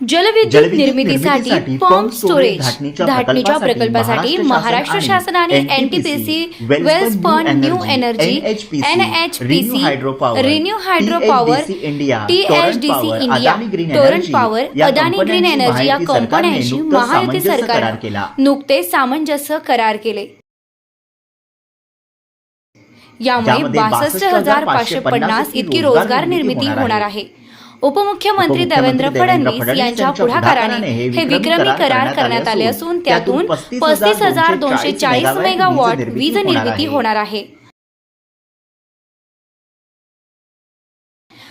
जलविद्युत निर्मितीसाठी pump storage धाटणीच्या प्रकल्पासाठी महाराष्ट्र शासनाने NTPC NTPC, Welspun new energy NHPC ReNew THDC India, THDC India Torrent power Adani green energy या कंपन्यांशी महायुती सरकार केला. नुकतेच सामंजस्य करार केले यामुळे बासष्ट हजार पाचशे पन्नास इतकी रोजगार निर्मिती होणार आहे उपमुख्यमंत्री देवेंद्र फडणवीस यांच्या पुढाकाराने हे विक्रमी करार करण्यात आले असून त्यातून पस्तीस हजार दोनशे चाळीस मेगावॉट वीज निर्मिती होणार आहे.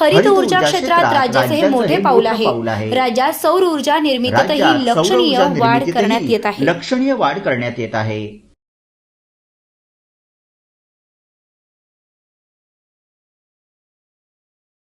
हरित ऊर्जा क्षेत्रात राज्याचे हे मोठे पाऊल आहे. राज्यात सौर ऊर्जा निर्मितीतही लक्षणीय वाढ करण्यात येत आहे. लक्षणीय वाढ करण्यात येत आहे.